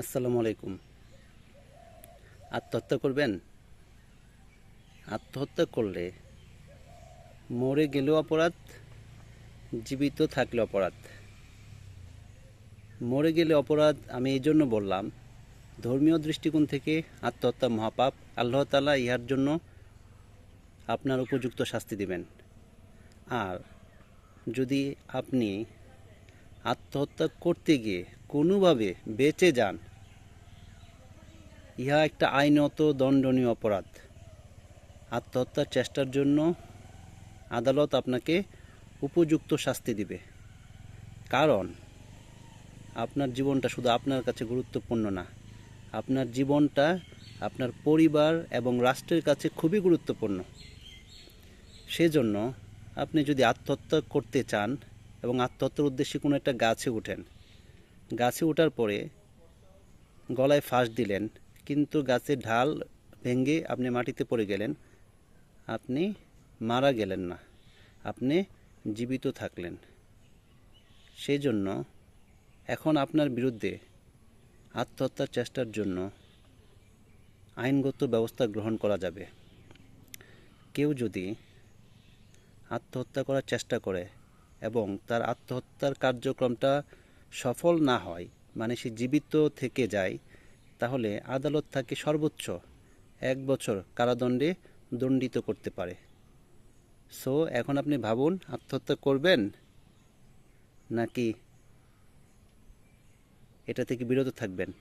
আসসালামু আলাইকুম। আত্মহত্যা করবেন? আত্মহত্যা করলে মরে গেলেও অপরাধ, জীবিত থাকলে অপরাধ। মরে গেলে অপরাধ, আমি এই জন্য বললাম, ধর্মীয় দৃষ্টিকোণ থেকে আত্মহত্যা মহাপাপ, আল্লাহ তালা ইহার জন্য আপনার উপযুক্ত শাস্তি দিবেন। আর যদি আপনি আত্মহত্যা করতে গিয়ে কোনোভাবে বেঁচে যান। ইহা একটা আইনত দণ্ডনীয় অপরাধ। আত্মহত্যার চেষ্টার জন্য আদালত আপনাকে উপযুক্ত শাস্তি দিবে। কারণ, আপনার জীবনটা শুধু আপনার কাছে গুরুত্বপূর্ণ না, আপনার জীবনটা আপনার পরিবার এবং রাষ্ট্রের কাছে খুবই গুরুত্বপূর্ণ। সেজন্য আপনি যদি আত্মহত্যা করতে চান এবং আত্মহত্যার উদ্দেশ্যে কোনো একটা গাছে উঠেন গাছে ওঠার পরে গলায় ফাঁস দিলেন, কিন্তু গাছের ঢাল ভেঙে আপনি মাটিতে পড়ে গেলেন। আপনি মারা গেলেন না, আপনি জীবিত থাকলেন। সেই জন্য এখন আপনার বিরুদ্ধে আত্মহত্যার চেষ্টার জন্য আইনগত ব্যবস্থা গ্রহণ করা যাবে। কেউ যদি আত্মহত্যা করার চেষ্টা করে এবং তার আত্মহত্যার কার্যক্রমটা সফল না হয় মানে সে জীবিত থেকে যায়, তাহলে আদালত তাকে সর্বোচ্চ এক বছর কারাদণ্ডে দণ্ডিত করতে পারে। সো এখন আপনি ভাবুন, আত্মহত্যা করবেন? নাকি এটা থেকে বিরত থাকবেন?